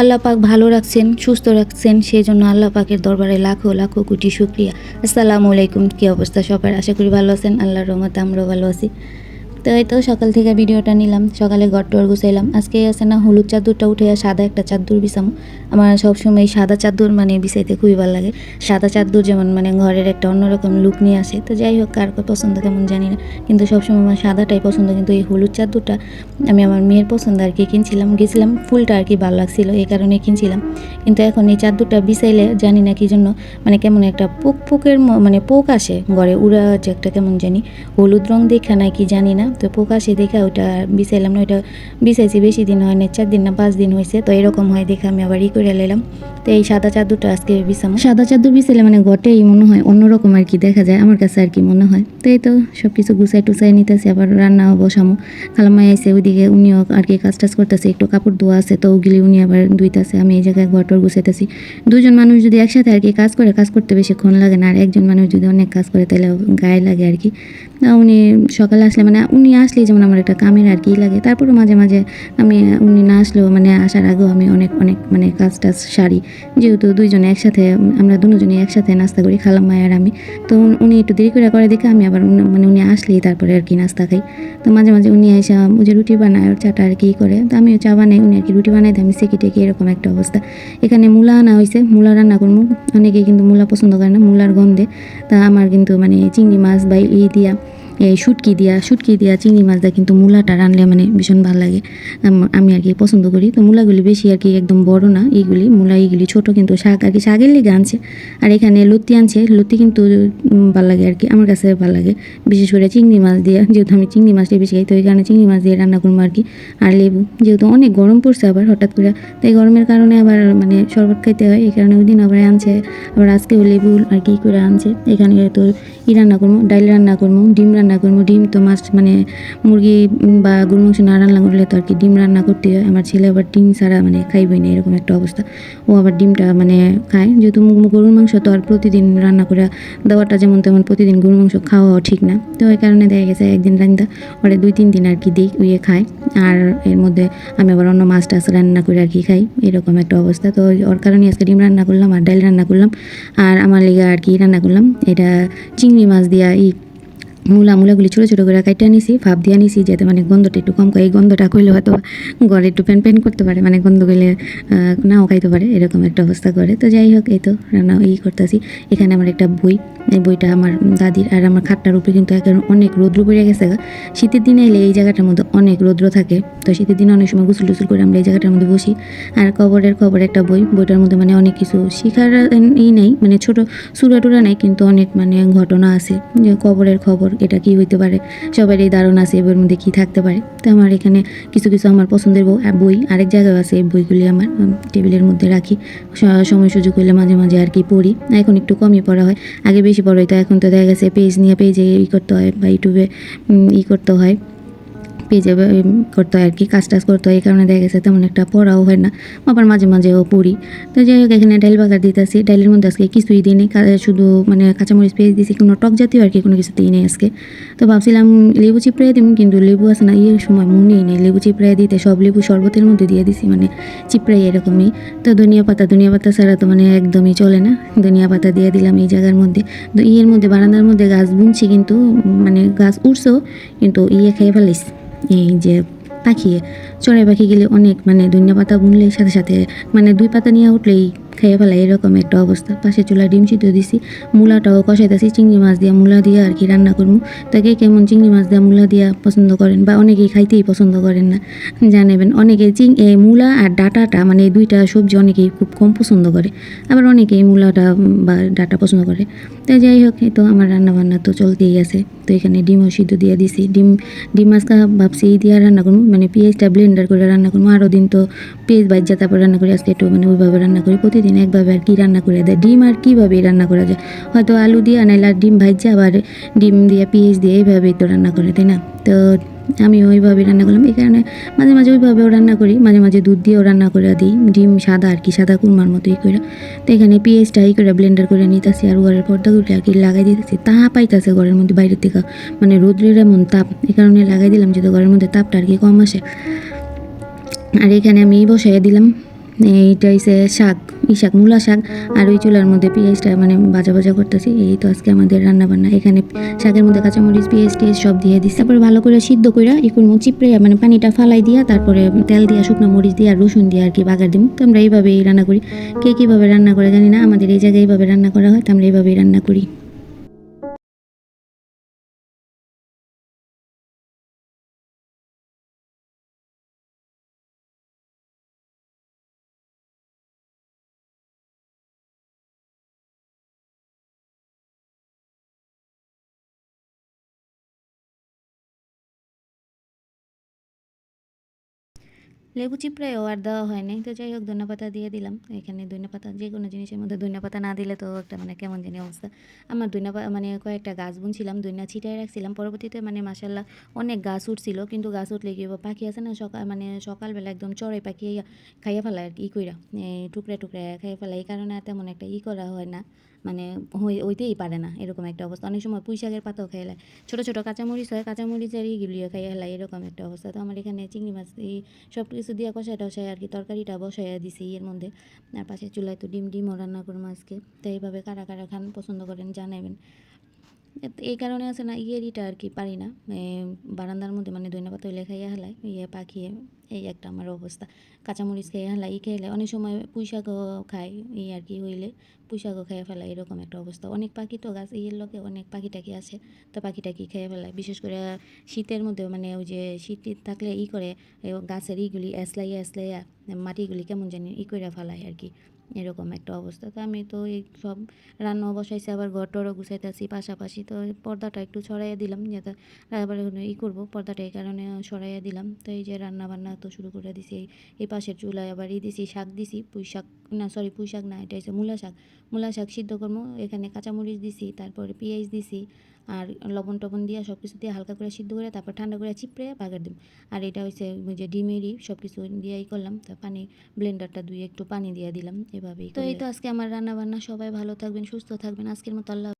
আল্লাহ পাক ভালো রাখছেন, সুস্থ রাখছেন সেই জন্য আল্লাহ পাকের দরবারে লাখো লাখো কোটি শুক্রিয়া। আসসালামু আলাইকুম, কী অবস্থা সবাই আশা করি ভালো আছেন, আল্লাহর রহমতে আমরাও ভালো আছি। তো এই তো সকাল থেকে ভিডিওটা নিলাম। সকালে ঘর টর গুছাইলাম। আজকে আছে না হলুদ চাদরটা উঠে সাদা একটা চাদর বিছামো। আমার সবসময় সাদা চাদর মানে বিছাইতে খুবই ভালো লাগে। সাদা চাদর যেমন মানে ঘরের একটা অন্যরকম লুক নিয়ে আসে। তো যাই হোক, কার পছন্দ কেমন জানি না। কিন্তু সবসময় আমার সাদাটাই পছন্দ। কিন্তু এই হলুদ চাদরটা আমি আমার মেয়ের পছন্দ আর কি কিনছিলাম। গেছিলাম, ফুলটা আর কি ভালো লাগছিল, এই কারণে কিনছিলাম। কিন্তু এখন এই চাদরটা বিছাইলে জানি না কি জন্য মানে কেমন একটা পোক পোকের মানে পোক আসে। ঘরে উড়া যে একটা কেমন জানি হলুদ রং দেখা না কি জানি না। তো পোকা সে দেখা ওটা বিছাইলাম না, ওইটা বিছাইছি বেশি দিন হয় না চার দিন না পাঁচ দিন হয়েছে তো এরকম হয় দেখে আমি আবার ই করে নিলাম তো এই সাদা চাদরটা আজকে বিছাম সাদা চাদর বিছাইলে মানে ঘটেই মনে হয় অন্যরকম আর কি দেখা যায়, আমার কাছে আর কি মনে হয়। তো এই তো সব কিছু গুছাই টুসাই নিতেছি, আবার রান্নাও বসামো। খালামাই আইসে ওইদিকে উনিও আর কি কাজ টাজ করতেছে, একটু কাপড় ধোয়া আছে, তো ওগুলি উনি আবার ধুইতেছে, আমি এই জায়গায় ঘর টর গুছাইতেছি। দুজন মানুষ যদি একসাথে আর কি কাজ করে, কাজ করতে বেশিক্ষণ লাগে না, আর একজন মানুষ যদি অনেক কাজ করে তাহলে গায়ে লাগে আর কি। উনি সকালে আসলে মানে উনি আসলেই যেমন আমার একটা কামের আর কি লাগে তারপরে মাঝে মাঝে আমি, উনি না আসলেও মানে আসার আগেও আমি অনেক অনেক মানে কাজ টাজ সারি। যেহেতু দুইজনে একসাথে, আমরা দুজনে একসাথে নাস্তা করি, খালাম আর আমি। তো উনি একটু দেরি করে করে দেখে আমি আবার মানে উনি আসলেই তারপরে আর কি নাস্তা খাই। তো মাঝে মাঝে উনি এসে যে রুটি বানায় আর চাটা আর কি করে। তো আমিও চা বানাই, উনি আর কি রুটি বানাই আমি সেকি টেকি এরকম একটা অবস্থা। এখানে মূলা আনা হয়েছে মূলা রান্না করব। অনেকেই কিন্তু মূলা পছন্দ করে না, মূলার গন্ধে। তা আমার কিন্তু মানে চিংড়ি মাছ বা ই দিয়া এই শুটকি দিয়া শুটকি দিয়া চিংড়ি মাছ দিয়া কিন্তু মূলাটা রানলে মানে ভীষণ ভালো লাগে। আমি আর কি পছন্দ করি। তো মূলাগুলি বেশি আর কি একদম বড় না এইগুলি। মূলা এইগুলি ছোট কিন্তু শাক আর কি শাকের লেগে আনছে। আর এখানে লতি আনছে। লতি কিন্তু ভালো লাগে আর কি। আমার কাছে ভালো লাগে। বিশেষ করে চিংড়ি মাছ দিয়ে, যেহেতু আমি চিংড়ি মাছটা বেশি খাই, তো এই কারণে চিংড়ি মাছ দিয়ে রান্না করব আর কি। আর লেবু, যেহেতু অনেক গরম পড়ছে আবার হঠাৎ করে। তো এই গরমের কারণে আবার মানে শরবত খাইতে হয়। এই কারণে ওই দিন আবার আনছে। আবার আজকেও লেবু আর কি করে আনছে। এখানে তো ই রান্না করব, ডাইল রান্না করব, ডিম রান্না করব, ডিম তো মাছ মানে মুরগি বা গরু মাংস না রান্না করলে তো আর কি ডিম রান্না করতে হয়। আমার ছেলে আবার ডিম ছাড়া মানে খাইবই না, এরকম একটা অবস্থা। ও আবার ডিমটা মানে খায়, যেহেতু গরুর মাংস তো আর প্রতিদিন রান্না করে দেওয়াটা যেমন তেমন প্রতিদিন গরুর মাংস খাওয়াও ঠিক না। তো ওই কারণে দেখা গেছে একদিন রান্না, ওরে দুই তিন দিন আর কি দিই ইয়ে খায়। আর এর মধ্যে আমি আবার অন্য মাছ টাছ রান্না করে আর কি খাই, এরকম একটা অবস্থা। তো ওর কারণে আজকে ডিম রান্না করলাম আর ডাল রান্না করলাম। আর আমার লেগে আর কি রান্না করলাম, এটা চিংড়ি মাছ দিয়া ই মূলা মূলাগুলি ছোটো ছোটো করে কাইটা নিছি ভাব দিয়ে নিছি, যাতে মানে গন্ধটা একটু কম করে। এই গন্ধটা কইলে হয়তো ঘরে একটু প্যান প্যান করতে পারে মানে গন্ধ গেলে নাও খাইতে পারে, এরকম একটা অবস্থা করে। তো যাই হোক, এই তো রান্না ই করতেছি। এখানে আমার একটা বই, এই বইটা আমার দাদির আর আমার খাটটার উপরে কিন্তু অনেক রৌদ্র পড়ে গেছে। শীতের দিনে এলে এই জায়গাটার মধ্যে অনেক রৌদ্র থাকে। তো শীতের দিনে অনেক সময় গোসল টুসুল করে আমরা এই জায়গাটার মধ্যে বসি। আর কবরের খবর একটা বই, বইটার মধ্যে মানে অনেক কিছু শিখার ই নেই মানে ছোটো সুরা টুরা নেই, কিন্তু অনেক মানে ঘটনা আছে। যে কবরের খবর এটা কি হইতে পারে? সবার এই ধারণা আছে, এবার মধ্যে কি থাকতে পারে? তো আমার এখানে কিছু কিছু আমার পছন্দের বই বই, আরেক জায়গায় আছে এই বইগুলি আমার টেবিলের মধ্যে রাখি। সময় সুযোগ হলে মাঝে মাঝে আর কি পড়ি। এখন একটু কমই পড়া হয়। আগে বেশি পড়া হইতো, এখন তো দেখা গেছে পেজ নিয়ে পেজে ই করতে হয় বা ইউটিউবে ই করতে হয়। পেজে করতে হয় আর কি, কাজ টাজ করতে হয় এই কারণে দেখা গেছে তেমন একটা পড়াও হয় না। আবার মাঝে মাঝেও পড়ি। তো যাই হোক, এখানে ডাইল বাগার দিতেছি। ডাইলের মধ্যে আজকে কিছুই দিই নেই শুধু মানে কাঁচামরিচ পেঁয়াজ দিয়েছি কোনো টক জাতীয় আর কি কোনো কিছু দিই নেই আজকে। তো ভাবছিলাম লেবু চিপড়াই দিব কিন্তু লেবু আছে না ইয়ের সময় মনেই নেই। লেবু চিপড়াই দিতে সব লেবু শরবতের মধ্যে দিয়ে দিছি মানে চিপড়াই এরকমই। তো ধনিয়া পাতা ধনিয়া পাতা ছাড়া তো মানে একদমই চলে না। ধনিয়া পাতা দিয়ে দিলাম এই জায়গার মধ্যে। তো ইয়ের মধ্যে, বারান্দার মধ্যে গাছ বুনছি কিন্তু মানে গাছ উঠছেও, কিন্তু ইয়ে খেয়ে ফেলাইছি এই যে পাখি, চড়াই পাখি গেলে অনেক মানে ধনিয়া পাতা বুনলে সাথে সাথে মানে দুই পাতা নিয়ে উঠলেই খেয়ে ফেলাই এরকম একটা অবস্থা। পাশে চুলা ডিম সিদ্ধ দিছি, মূলাটাও কষাইতেছি, চিংড়ি মাছ দিয়া মূলা দিয়া আর কি রান্না করব তাকে কেমন চিংড়ি মাছ দিয়া মূলা দিয়া পছন্দ করেন বা অনেকেই খাইতেই পছন্দ করেন না, জানেবেন। অনেকে চিং মূলা আর ডাটাটা মানে এই দুইটা সবজি অনেকেই খুব কম পছন্দ করে, আবার অনেকেই মূলাটা বা ডাটা পছন্দ করে। তো যাই হোক তো আমার রান্না বান্না তো চলতেই আছে। তো এখানে ডিমও সিদ্ধ দিয়ে দিছি, ডিম ডিম মাছটা ভাবছি এই দিয়ে রান্না করব মানে পেঁয়াজটা ব্লেন্ডার করে রান্না করব আরও দিন তো পেঁয়াজ বাজ্যা তারপর রান্না করি, আজকে একটু মানে ওইভাবে রান্না করি। প্রতিদিন একভাবে আর কি রান্না করে দেয়। ডিম আর কীভাবে রান্না করা যায়? হয়তো আলু দিয়ে, নাইলে আর ডিম ভাজ্যা আবার ডিম দিয়ে, পেঁয়াজ দিয়ে এইভাবেই তো রান্না করে, তাই না? তো আমি ওইভাবে রান্না করলাম। এই কারণে মাঝে মাঝে ওইভাবেও রান্না করি। মাঝে মাঝে দুধ দিয়েও রান্না করে দিই। ডিম সাদা আর কি, সাদা কুরমার মতোই করে। তো এখানে পেঁয়াজটা ই করে ব্লেন্ডার করে নিতেছি আর ঘরের পর্দাগুলি আর কি লাগাই দিতেছি। তা পাইতেছে ঘরের মধ্যে বাইরের থেকে। মানে রোদ্রের এমন তাপ। এই কারণে লাগাই দিলাম, যাতে ঘরের মধ্যে তাপটা আর কি কম আসে। আর এখানে আমি বসাই দিলাম। এইটা হইছে শাক ই শাক, মূলা শাক, আর ওই চুলার মধ্যে পেঁয়াজটা মানে ভাজা ভাজা করতেছি। এই তো আজকে আমাদের রান্না বান্না এখানে শাকের মধ্যে কাঁচামরিচ, পেঁয়াজ টিয়াজ সব দিয়ে দিচ্ছি তারপরে ভালো করে সিদ্ধ ইকুর মুখ চিপড়ে মানে পানিটা ফালাই দিয়া তারপরে তেল দিয়া, শুকনো মরিচ দিয়ে, আর রসুন দিয়ে আর কি বাগার দিই তো আমরা এইভাবেই রান্না করি। কে কীভাবে রান্না করে জানি না। আমাদের এই জায়গায় এইভাবে রান্না করা হয়, তো আমরা এইভাবেই রান্না করি। লেবু চিপড়ায়ও আর দেওয়া হয় নাই তো যাই হোক, ধনে পাতা দিয়ে দিলাম। এখানে ধনে পাতা যে কোনো জিনিসের মধ্যে ধনে পাতা না দিলে তো একটা মানে কেমন জানি অবস্থা। আমার ধনে মানে কয়েকটা গাছ বুনছিলাম ধনিয়া ছিটাই রাখছিলাম। পরবর্তীতে মানে মাসাল্লাহ অনেক গাছ উঠছিল, কিন্তু গাছ উঠলে কি পাখি আছে না, সকাল মানে সকালবেলা একদম চড়ে পাখি খাইয়া ফেলায় আর কি, ই কইরা। টুকরে টুকরে খাইয়া ফেলায়, এই কারণে তেমন একটা ই করা হয় না। মানে হই- হইতেই পারে না, এরকম একটা অবস্থা। অনেক সময় পুঁইশাকের পাতাও খাইলে ছোটো ছোটো কাঁচামরিচ হয়, কাঁচামরিচের ইগুলিও খাইয়া ফেলায় এরকম একটা অবস্থা। তো আমার এখানে চিংড়ি মাছ, এই সব কিছু দিয়ে কষায়, টষায় আর কি তরকারিটা বসাইয়া দিছি এর মধ্যে। আর পাশে চুলায় তো ডিম, ডিমও রান্না করব আজকে। তো এইভাবে কারা কারা খান, পছন্দ করেন জানাবেন এই কারণে আছে না ইয়েরিটা আর কি পারি না। বারান্দার মধ্যে মানে দৈন্য পাতা হইলে খাইয়া হেলায় ইয়ে পাখিয়ে, এই একটা আমার অবস্থা। কাঁচামরিচ খাইয়া হেলাই, ই খাইলে অনেক সময় পুঁই শাকও খায় এই আর কি হইলে পুঁই শাকও খাইয়া ফেলায় এরকম একটা অবস্থা। অনেক পাখি তো গাছ, ইয়ের লোকে অনেক পাখি টাকি আছে, তো পাখি টাকি খেয়ে ফেলায় বিশেষ করে শীতের মধ্যে মানে ওই যে শীত থাকলে ই করে গাছের ইগুলি এসলাইয়া এসলাইয়া মাটিগুলি কেমন জানি ই করে ফেলায় আর কি। এরকম একটা অবস্থা। তো আমি তো এই সব রান্নাও বসাইছি, আবার ঘর টরও গুছাইতেছি পাশাপাশি। তো পর্দাটা একটু ছড়াইয়া দিলাম যাতে আবার ই করব, পর্দাটা এই কারণে সরাইয়া দিলাম। তো এই যে রান্না বান্না তো শুরু করে দিছি, এই- পাশের চুলায় আবার ই দিছি, শাক দিছি, পুঁই শাক, না সরি পুঁই শাক না, এটা হচ্ছে মূলা শাক। মূলা শাক সিদ্ধ করব, এখানে কাঁচামরিচ দিছি, তারপরে পেঁয়াজ দিছি, আর লবণ টবণ দিয়ে সব কিছু দিয়ে হালকা করে সিদ্ধ করে তারপর ঠান্ডা করে চিপড়ে বাগার দিম আর এটা হচ্ছে যে ডিমেরই সব কিছু দিয়েই করলাম, তো পানি ব্লেন্ডারটা ধুয়ে একটু পানি দিয়ে দিলাম। এভাবেই তো এই তো আজকে আমার রান্না বান্না সবাই ভালো থাকবেন সুস্থ থাকবেন। আজকের মতো আল্লাহ